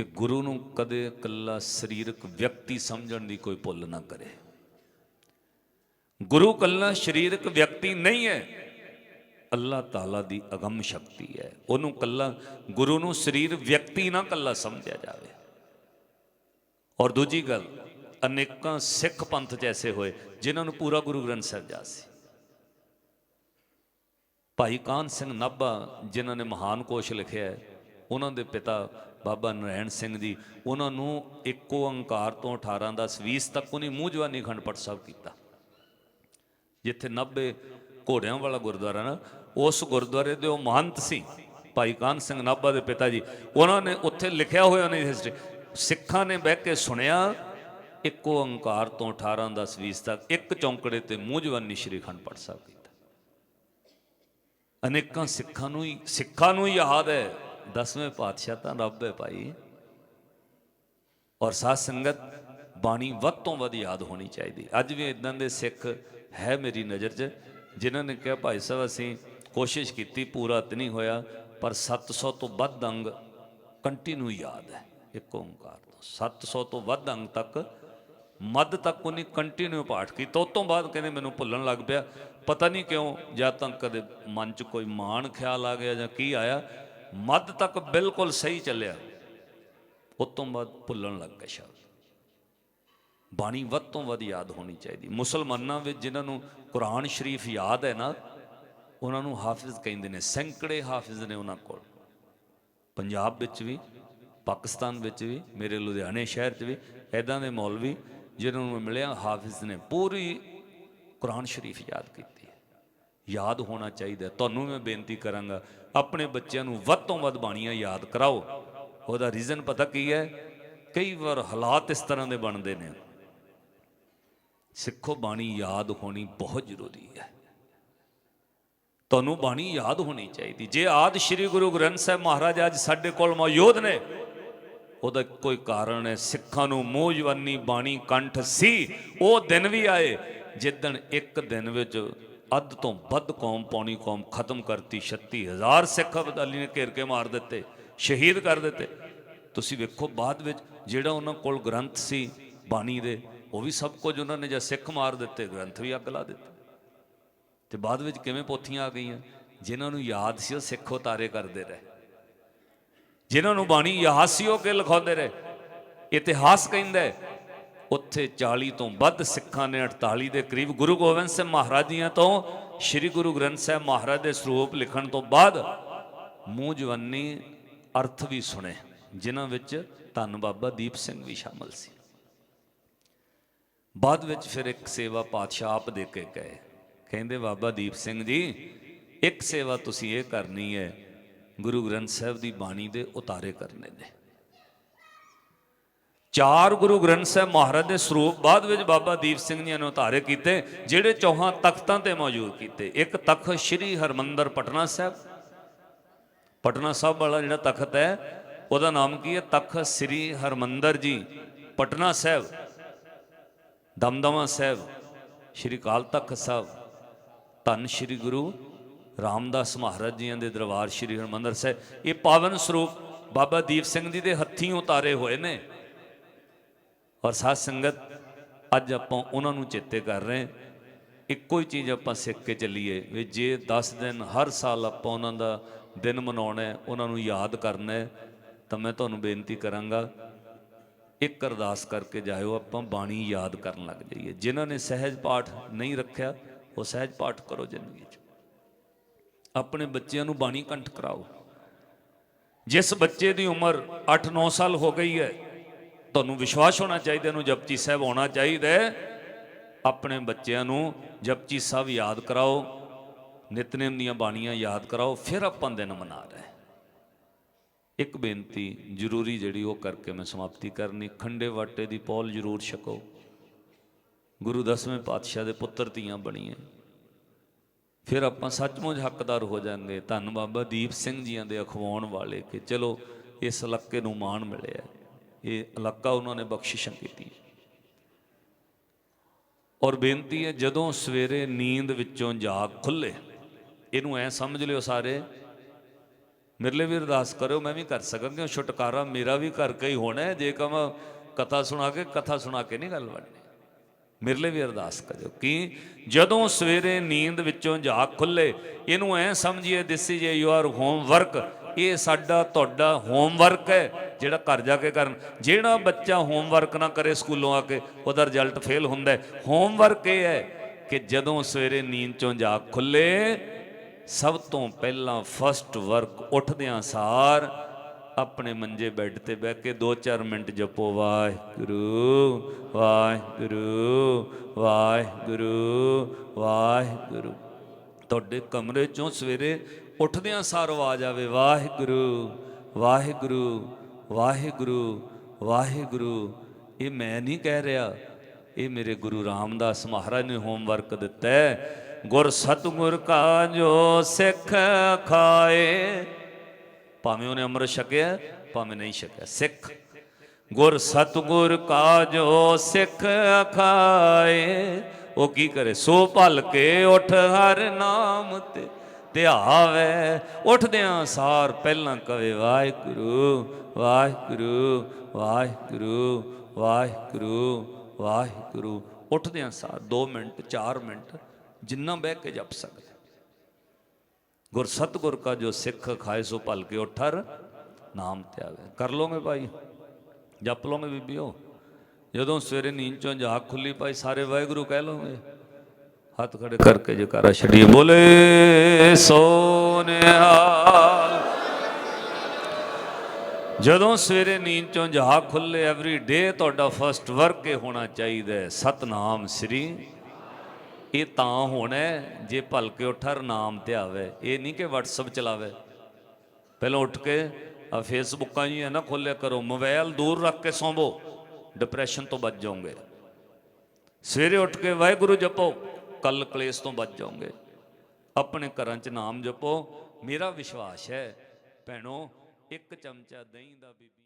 ਕਿ ਗੁਰੂ ਨੂੰ ਕਦੇ ਇਕੱਲਾ ਸਰੀਰਕ ਵਿਅਕਤੀ ਸਮਝਣ ਦੀ ਕੋਈ ਭੁੱਲ ਨਾ ਕਰੇ। ਗੁਰੂ ਇਕੱਲਾ ਸਰੀਰਕ ਵਿਅਕਤੀ ਨਹੀਂ ਹੈ। ਅੱਲਾਹ ਤਾਲਾ ਦੀ ਅਗੰਮ ਸ਼ਕਤੀ ਹੈ। ਉਹਨੂੰ ਇਕੱਲਾ ਗੁਰੂ ਨੂੰ ਸਰੀਰ ਵਿਅਕਤੀ ਨਾ ਇਕੱਲਾ ਸਮਝਿਆ ਜਾਵੇ। ਔਰ ਦੂਜੀ ਗੱਲ, ਅਨੇਕਾਂ ਸਿੱਖ ਪੰਥ ਜੈਸੇ ਹੋਏ ਜਿਨ੍ਹਾਂ ਨੂੰ ਪੂਰਾ ਗੁਰੂ ਗ੍ਰੰਥ ਸਾਹਿਬ ਯਾਦ ਸੀ। ਭਾਈ ਕਾਨ ਸਿੰਘ ਨਾਭਾ, ਜਿਨ੍ਹਾਂ ਨੇ ਮਹਾਨ ਕੋਸ਼ ਲਿਖਿਆ ਹੈ ਉਹਨਾਂ ਦੇ ਪਿਤਾ ਬਾਬਾ ਨਰੈਣ ਸਿੰਘ ਜੀ, ਉਹਨਾਂ ਨੂੰ ਇੱਕੋ ਓੰਕਾਰ ਤੋਂ 18 ਦਾ 20 ਤੱਕ ਉਹਨੇ ਮੂੰਹ ਜਵਾਨੀ ਖੰਡ ਪਾਠ ਸਾਹਿਬ ਕੀਤਾ। ਜਿੱਥੇ 90 ਘੋੜਿਆਂ ਵਾਲਾ ਗੁਰਦੁਆਰਾ ਨਾ, ਉਸ ਗੁਰਦੁਆਰੇ ਦੇ ਉਹ ਮਹੰਤ ਸੀ, ਭਾਈ ਕਾਨ ਸਿੰਘ ਨਾਭਾ ਦੇ ਪਿਤਾ ਜੀ, ਉਹਨਾਂ ਨੇ ਉੱਥੇ ਲਿਖਿਆ ਹੋਇਆ ਨੇ ਹਿਸਟਰੀ ਸਿੱਖਾਂ ਨੇ ਬਹਿ ਕੇ ਸੁਣਿਆ, ਇੱਕੋ ਓੰਕਾਰ ਤੋਂ 18 10 20 ਤੱਕ ਇੱਕ ਚੌਂਕੜੇ ਤੇ ਮੂੰਹ ਜਵਾਨੀ ਸ਼੍ਰੀ ਖੰਡ ਪਾਠ ਸਾਹਿਬ ਕੀਤਾ। ਅਨੇਕਾਂ ਸਿੱਖਾਂ ਨੂੰ ਹੀ, ਸਿੱਖਾਂ ਨੂੰ ਹੀ ਯਾਦ ਹੈ। ਦਸਵੇਂ ਪਾਤਸ਼ਾਹ ਤਾਂ ਰੱਬ ਹੈ ਭਾਈ। ਔਰ ਸਾਧ ਸੰਗਤ ਬਾਣੀ ਵੱਧ ਤੋਂ ਵੱਧ ਯਾਦ ਹੋਣੀ ਚਾਹੀਦੀ। ਅੱਜ ਵੀ ਇਦਾਂ ਦੇ ਸਿੱਖ ਹੈ ਮੇਰੀ ਨਜ਼ਰ 'ਚ, ਜਿਨ੍ਹਾਂ ਨੇ ਕਿਹਾ, ਭਾਈ ਸਾਹਿਬ, ਅਸੀਂ ਕੋਸ਼ਿਸ਼ ਕੀਤੀ, ਪੂਰਾ ਤੇ ਨਹੀਂ ਹੋਇਆ, ਪਰ 700 ਤੋਂ ਵੱਧ ਅੰਗ ਕੰਟੀਨਿਊ ਯਾਦ ਹੈ, ਇੱਕ ਓੰਕਾਰ ਤੋਂ। 700 ਤੋਂ ਵੱਧ ਅੰਗ ਤੱਕ, ਮੱਧ ਤੱਕ ਉਹਨੇ ਕੰਟੀਨਿਊ ਪਾਠ ਕੀਤਾ। ਉਸ ਤੋਂ ਬਾਅਦ ਕਹਿੰਦੇ ਮੈਨੂੰ ਭੁੱਲਣ ਲੱਗ ਪਿਆ। ਪਤਾ ਨਹੀਂ ਕਿਉਂ, ਜਾਂ ਤਾਂ ਕਦੇ ਮਨ 'ਚ ਕੋਈ ਮਾਣ ਖਿਆਲ ਆ ਗਿਆ ਜਾਂ ਕੀ ਆਇਆ ਮੱਧ ਤੱਕ ਬਿਲਕੁਲ ਸਹੀ ਚੱਲਿਆ। ਉਸ ਤੋਂ ਬਾਅਦ ਭੁੱਲਣ ਲੱਗ ਗਿਆ ਸ਼ਬਦ। ਬਾਣੀ ਵੱਧ ਤੋਂ ਵੱਧ ਯਾਦ ਹੋਣੀ ਚਾਹੀਦੀ। ਮੁਸਲਮਾਨਾਂ ਵਿੱਚ ਜਿਨ੍ਹਾਂ ਨੂੰ ਕੁਰਾਨ ਸ਼ਰੀਫ ਯਾਦ ਹੈ ਨਾ, ਉਹਨਾਂ ਨੂੰ ਹਾਫਿਜ਼ ਕਹਿੰਦੇ ਨੇ, ਸੈਂਕੜੇ ਹਾਫਿਜ਼ ਨੇ ਉਹਨਾਂ ਕੋਲ। ਪੰਜਾਬ ਵਿੱਚ ਵੀ, ਪਾਕਿਸਤਾਨ ਵਿੱਚ ਵੀ, ਮੇਰੇ ਲੁਧਿਆਣੇ ਸ਼ਹਿਰ 'ਚ ਵੀ ਐਦਾਂ ਦੇ ਮੌਲਵੀ ਜਿਨ੍ਹਾਂ ਨੂੰ ਮਿਲਿਆ, ਹਾਫਿਜ਼ ਨੇ ਪੂਰੀ ਕੁਰਾਨ ਸ਼ਰੀਫ ਯਾਦ ਕੀਤੀ। ਯਾਦ ਹੋਣਾ ਚਾਹੀਦਾ ਤੁਹਾਨੂੰ ਮੈਂ ਬੇਨਤੀ ਕਰਾਂਗਾ, ਆਪਣੇ ਬੱਚਿਆਂ ਨੂੰ ਵੱਧ ਤੋਂ ਵੱਧ ਬਾਣੀਆਂ ਯਾਦ ਕਰਾਓ। ਉਹਦਾ ਰੀਜ਼ਨ ਪਤਾ ਕੀ ਹੈ? ਕਈ ਵਾਰ ਹਾਲਾਤ ਇਸ ਤਰ੍ਹਾਂ ਦੇ ਬਣਦੇ ਨੇ। ਸਿੱਖੋ, ਬਾਣੀ ਯਾਦ ਹੋਣੀ ਬਹੁਤ ਜ਼ਰੂਰੀ ਹੈ। ਤੁਹਾਨੂੰ ਬਾਣੀ ਯਾਦ ਹੋਣੀ ਚਾਹੀਦੀ। ਜੇ ਆਦ ਸ੍ਰੀ ਗੁਰੂ ਗ੍ਰੰਥ ਸਾਹਿਬ ਮਹਾਰਾਜ ਅੱਜ ਸਾਡੇ ਕੋਲ ਮੌਜੂਦ ਨੇ, ਉਹਦਾ ਕੋਈ ਕਾਰਨ ਹੈ। ਸਿੱਖਾਂ ਨੂੰ ਮੋਹ ਜਵਾਨੀ ਬਾਣੀ ਕੰਠ ਸੀ, ਉਹ ਦਿਨ ਵੀ ਆਏ। ਜਿੱਦਣ ਇੱਕ ਦਿਨ ਵਿੱਚ ਅੱਧ ਤੋਂ ਵੱਧ ਕੌਮ ਪੌਣੀ ਕੌਮ ਖਤਮ ਕਰਤੀ 36000 ਸਿੱਖ ਅਬਦਾਲੀ ਨੇ ਘੇਰ ਕੇ ਮਾਰ ਦਿੱਤੇ ਸ਼ਹੀਦ ਕਰ ਦਿੱਤੇ। ਤੁਸੀਂ ਵੇਖੋ ਬਾਅਦ ਵਿੱਚ ਜਿਹੜਾ ਉਹਨਾਂ ਕੋਲ ਗ੍ਰੰਥ ਸੀ ਬਾਣੀ ਦੇ ਉਹ ਵੀ ਸਭ ਕੁਝ ਉਹਨਾਂ ਨੇ ਜਾਂ ਸਿੱਖ ਮਾਰ ਦਿੱਤੇ ਗ੍ਰੰਥ ਵੀ ਅੱਗ ਲਾ ਦਿੱਤੇ। ਤੇ ਬਾਅਦ ਵਿੱਚ ਕਿਵੇਂ ਪੋਥੀਆਂ ਆ ਗਈਆਂ? ਜਿਨ੍ਹਾਂ ਨੂੰ ਯਾਦ ਸੀ ਉਹ ਸਿੱਖ ਉਤਾਰੇ ਕਰਦੇ ਰਹੇ। ਜਿਨ੍ਹਾਂ ਨੂੰ ਬਾਣੀ ਯਾਦ ਸੀ ਉਹ ਕਿ ਲਿਖਾਉਂਦੇ ਰਹੇ। ਇਤਿਹਾਸ ਕਹਿੰਦਾ ਹੈ, ਉੱਥੇ 40 ਤੋਂ ਵੱਧ ਸਿੱਖਾਂ ਨੇ 48 ਦੇ ਕਰੀਬ ਗੁਰੂ ਗੋਬਿੰਦ ਸਿੰਘ ਮਹਾਰਾਜ ਦੀਆਂ ਤੋਂ ਸ੍ਰੀ ਗੁਰੂ ਗ੍ਰੰਥ ਸਾਹਿਬ ਮਹਾਰਾਜ ਦੇ ਸਰੂਪ ਲਿਖਣ ਤੋਂ ਬਾਅਦ ਮੂੰਹ ਜਵਾਨੀ ਅਰਥ ਵੀ ਸੁਣੇ, ਜਿਨ੍ਹਾਂ ਵਿੱਚ ਧੰਨ ਬਾਬਾ ਦੀਪ ਸਿੰਘ ਵੀ ਸ਼ਾਮਲ ਸੀ। ਬਾਅਦ ਵਿੱਚ ਫਿਰ ਇੱਕ ਸੇਵਾ ਪਾਤਸ਼ਾਹ ਆਪ ਦੇ ਕੇ ਗਏ। ਕਹਿੰਦੇ, ਬਾਬਾ ਦੀਪ ਸਿੰਘ ਜੀ, ਇੱਕ ਸੇਵਾ ਤੁਸੀਂ ਇਹ ਕਰਨੀ ਹੈ, ਗੁਰੂ ਗ੍ਰੰਥ ਸਾਹਿਬ ਦੀ ਬਾਣੀ ਦੇ ਉਤਾਰੇ ਕਰਨੇ ਨੇ। ਚਾਰ ਗੁਰੂ ਗ੍ਰੰਥ ਸਾਹਿਬ ਮਹਾਰਾਜ ਦੇ ਸਰੂਪ, ਬਾਅਦ ਵਿੱਚ ਬਾਬਾ ਦੀਪ ਸਿੰਘ ਜੀ ਨੇ ਉਤਾਰੇ ਕੀਤੇ, ਜਿਹੜੇ ਚੌਹਾਂ ਤਖਤਾਂ ਤੇ ਮੌਜੂਦ ਕੀਤੇ। ਇੱਕ ਤਖਤ ਸ੍ਰੀ ਹਰਮੰਦਰ ਪਟਨਾ ਸਾਹਿਬ। ਪਟਨਾ ਸਾਹਿਬ ਵਾਲਾ ਜਿਹੜਾ ਤਖਤ ਹੈ, ਉਹਦਾ ਨਾਮ ਕੀ ਹੈ? ਤਖਤ ਸ੍ਰੀ ਹਰਮੰਦਰ ਜੀ, ਪਟਨਾ ਸਾਹਿਬ। ਦਮਦਮਾ ਸਾਹਿਬ, ਸ਼੍ਰੀ ਕਾਲ ਤਖਤ ਸਾਹਿਬ। ਧੰਨ ਸ਼੍ਰੀ ਗੁਰੂ ਰਾਮਦਾਸ ਮਹਾਰਾਜ ਜੀਆਂ ਦੇ ਦਰਬਾਰ ਸ਼੍ਰੀ ਹਰਮੰਦਰ ਸਾਹਿਬ। ਇਹ ਪਾਵਨ ਸਰੂਪ ਬਾਬਾ ਦੀਪ ਸਿੰਘ ਜੀ ਦੇ ਹੱਥੀਂ ਉਤਾਰੇ ਹੋਏ ਨੇ। ਔਰ ਸਾਧ ਸੰਗਤ, ਅੱਜ ਆਪਾਂ ਉਹਨਾਂ ਨੂੰ ਚੇਤੇ ਕਰ ਰਹੇ ਇੱਕੋ ਹੀ ਚੀਜ਼ ਆਪਾਂ ਸਿੱਖ ਕੇ ਚੱਲੀਏ ਵੀ ਜੇ 10 ਦਿਨ ਹਰ ਸਾਲ ਆਪਾਂ ਉਹਨਾਂ ਦਾ ਦਿਨ ਮਨਾਉਣਾ ਹੈ, ਉਹਨਾਂ ਨੂੰ ਯਾਦ ਕਰਨਾ ਹੈ, ਤਾਂ ਮੈਂ ਤੁਹਾਨੂੰ ਬੇਨਤੀ ਕਰਾਂਗਾ, ਇੱਕ ਅਰਦਾਸ ਕਰਕੇ ਜਾਇਓ, ਆਪਾਂ ਬਾਣੀ ਯਾਦ ਕਰਨ ਲੱਗ ਜਾਈਏ। ਜਿਨ੍ਹਾਂ ਨੇ ਸਹਿਜ ਪਾਠ ਨਹੀਂ ਰੱਖਿਆ, ਉਹ ਸਹਿਜ ਪਾਠ ਕਰੋ ਜ਼ਿੰਦਗੀ 'ਚ। ਆਪਣੇ ਬੱਚਿਆਂ ਨੂੰ ਬਾਣੀ ਕੰਠ ਕਰਾਓ। ਜਿਸ ਬੱਚੇ ਦੀ ਉਮਰ 8-9 ਸਾਲ ਹੋ ਗਈ ਹੈ ਤੁਹਾਨੂੰ ਵਿਸ਼ਵਾਸ ਹੋਣਾ ਚਾਹੀਦਾ, ਇਹਨੂੰ ਜਪਜੀ ਸਾਹਿਬ ਆਉਣਾ ਚਾਹੀਦਾ ਆਪਣੇ ਬੱਚਿਆਂ ਨੂੰ ਜਪਜੀ ਸਾਹਿਬ ਯਾਦ ਕਰਾਓ, ਨਿਤਨੇਮ ਦੀਆਂ ਬਾਣੀਆਂ ਯਾਦ ਕਰਾਓ, ਫਿਰ ਆਪਾਂ ਦਿਨ ਮਨਾ ਰਹੇ ਇੱਕ ਬੇਨਤੀ ਜ਼ਰੂਰੀ ਜਿਹੜੀ ਉਹ ਕਰਕੇ ਮੈਂ ਸਮਾਪਤੀ ਕਰਨੀ, ਖੰਡੇ ਵਾਟੇ ਦੀ ਪੌਲ ਜ਼ਰੂਰ ਛਕੋ। ਗੁਰੂ ਦਸਵੇਂ ਪਾਤਸ਼ਾਹ ਦੇ ਪੁੱਤਰ ਧੀਆਂ ਬਣੀਏ ਫਿਰ ਆਪਾਂ ਸੱਚਮੁੱਚ ਹੱਕਦਾਰ ਹੋ ਜਾਂਗੇ। ਧੰਨ ਬਾਬਾ ਦੀਪ ਸਿੰਘ ਜੀਆਂ ਦੇ ਅਖਵਾਉਣ ਵਾਲੇ ਕਿ ਚਲੋ, ਇਸ ਲੱਕੇ ਨੂੰ ਮਾਣ ਮਿਲਿਆ। ਇਹ ਇਲਾਕਾ ਉਹਨਾਂ ਨੇ ਬਖਸ਼ਿਸ਼ਾਂ ਕੀਤੀ। ਔਰ ਬੇਨਤੀ ਹੈ, ਜਦੋਂ ਸਵੇਰੇ ਨੀਂਦ ਵਿੱਚੋਂ ਜਾਗ ਖੁੱਲੇ, ਇਹਨੂੰ ਐ ਸਮਝ ਲਿਓ ਸਾਰੇ, ਮੇਰੇ ਲਈ ਵੀ ਅਰਦਾਸ ਕਰਿਓ, ਮੈਂ ਵੀ ਕਰ ਸਕਾਂਗਾ, ਛੁਟਕਾਰਾ ਮੇਰਾ ਵੀ ਘਰ ਕਈ ਹੋਣਾ ਹੈ, ਜੇ ਕਮ ਕਥਾ ਸੁਣਾ ਕੇ ਕਥਾ ਸੁਣਾ ਕੇ ਨਹੀਂ ਗੱਲ ਬਣਨੀ। ਮੇਰੇ ਲਈ ਵੀ ਅਰਦਾਸ ਕਰਿਓ ਕਿ ਜਦੋਂ ਸਵੇਰੇ ਨੀਂਦ ਵਿੱਚੋਂ ਜਾਗ ਖੁੱਲੇ, ਇਹਨੂੰ ਐ ਸਮਝੀਏ ਦਿਸ ਇਜ਼ ਯੂਅਰ ਹੋਮਵਰਕ ਇਹ ਸਾਡਾ ਤੁਹਾਡਾ ਹੋਮਵਰਕ ਹੈ, ਜਿਹੜਾ ਘਰ ਜਾ ਕੇ ਕਰਨ। ਜਿਹੜਾ ਬੱਚਾ ਹੋਮਵਰਕ ਨਾ ਕਰੇ ਸਕੂਲੋਂ ਆ ਕੇ, ਉਹਦਾ ਰਿਜ਼ਲਟ ਫੇਲ ਹੁੰਦਾ ਹੈ। ਹੋਮਵਰਕ ਇਹ ਹੈ ਕਿ ਜਦੋਂ ਸਵੇਰੇ ਨੀਂਦ ਚੋਂ ਝਾਕ ਖੁੱਲੇ, ਸਭ ਤੋਂ ਪਹਿਲਾਂ ਫਸਟ ਵਰਕ ਉੱਠਦਿਆਂ ਸਾਰ, ਆਪਣੇ ਮੰਜੇ ਬੈੱਡ ਤੇ ਬਹਿ ਕੇ 2-4 ਮਿੰਟ ਜਪੋ, ਵਾਹਿਗੁਰੂ ਵਾਹਿਗੁਰੂ ਵਾਹਿਗੁਰੂ ਵਾਹਿਗੁਰੂ ਤੁਹਾਡੇ ਕਮਰੇ ਚੋਂ ਸਵੇਰੇ ਉੱਠਦਿਆਂ ਸਾਰ ਆਵਾਜ਼ ਆਵੇ, ਵਾਹਿਗੁਰੂ ਵਾਹਿਗੁਰੂ ਵਾਹਿਗੁਰੂ ਵਾਹਿਗੁਰੂ। ਇਹ ਮੈਂ ਨਹੀਂ ਕਹਿ ਰਿਹਾ। ਇਹ ਮੇਰੇ ਗੁਰੂ ਰਾਮਦਾਸ ਮਹਾਰਾਜ ਨੇ ਹੋਮਵਰਕ ਦਿੱਤਾ ਹੈ। ਗੁਰ ਸਤਗੁਰ ਕਾ ਜੋ ਸਿੱਖ ਖਾਏ। ਭਾਵੇਂ ਉਹਨੇ ਅੰਮ੍ਰਿਤ ਛਕਿਆ, ਭਾਵੇਂ ਨਹੀਂ ਛਕਿਆ, ਸਿੱਖ। ਗੁਰ ਸਤਗੁਰ ਕਾ ਜੋ ਸਿੱਖ ਖਾਏ। ਉਹ ਕੀ ਕਰੇ? ਸੋ ਭਲ ਕੇ ਉਠ ਹਰ ਨਾਮ ਤੇ ਧਿਆਵੇ। ਉਠਦਿਆਂ ਸਾਰ ਪਹਿਲਾਂ ਕਵੇ, ਵਾਹਿਗੁਰੂ ਵਾਹਿਗੁਰੂ ਵਾਹਿਗੁਰੂ ਵਾਹਿਗੁਰੂ ਵਾਹਿਗੁਰੂ। ਉਠਦਿਆਂ ਸਾਰ 2 ਮਿੰਟ 4 ਮਿੰਟ ਜਿੰਨਾ ਬਹਿ ਕੇ ਜਪ ਸਕਦੇ ਗੁਰ ਸਤਗੁਰ ਕਾ ਜੋ ਸਿੱਖ ਖਾਏ, ਸੋ ਭਲ ਕੇ ਉਠਰ ਨਾਮ ਧਿਆਵੇ। ਕਰ ਲੋਗੇ ਭਾਈ? ਜਪ ਲੋਗੇ ਬੀਬੀਓ? ਜਦੋਂ ਸਵੇਰੇ ਨੀਂਦ ਚੋਂ ਜਾਗ ਖੁੱਲੀ, ਭਾਈ ਸਾਰੇ ਵਾਹਿਗੁਰੂ ਕਹਿ ਲੋਗੇ ਹੱਥ ਖੜੇ ਕਰਕੇ ਜਕਾਰਾ ਛੱਡੀਏ ਬੋਲੇ ਸੋ ਨਿਹਾਲ ਜਦੋਂ ਸਵੇਰੇ ਨੀਂਦ ਚੋਂ ਜਾਗ ਖੁੱਲੇ ਐਵਰੀ ਡੇ ਤੁਹਾਡਾ ਫਰਸਟ ਵਰਕ ਇਹ ਹੋਣਾ ਚਾਹੀਦਾ ਹੈ, ਸਤਨਾਮ ਸ੍ਰੀ। ਇਹ ਤਾਂ ਹੋਣਾ ਜੇ ਭਲਕੇ ਉਠਰ ਨਾਮ ਤੇ ਆਵੇ। ਇਹ ਨਹੀਂ ਕਿ WhatsApp ਚਲਾਵੇ। ਪਹਿਲਾਂ ਉੱਠ ਕੇ ਆ ਫੇਸਬੁੱਕਾਂ ਜੀ ਹੈ ਨਾ ਖੋਲਿਆ ਕਰੋ, ਮੋਬਾਈਲ ਦੂਰ ਰੱਖ ਕੇ ਸੌਂਵੋ। ਡਿਪਰੈਸ਼ਨ ਤੋਂ ਬਚ ਜਾਓਗੇ। ਸਵੇਰੇ ਉੱਠ ਕੇ ਵਾਹਿਗੁਰੂ ਜਪੋ ਕੱਲ ਕਲੇਸ਼ ਤੋਂ ਬਚ ਜਾਓਗੇ। ਆਪਣੇ ਘਰਾਂ 'ਚ ਨਾਮ ਜਪੋ। ਮੇਰਾ ਵਿਸ਼ਵਾਸ ਹੈ, ਭੈਣੋ, ਇੱਕ ਚਮਚਾ ਦਹੀਂ ਦਾ ਬੀਬੀ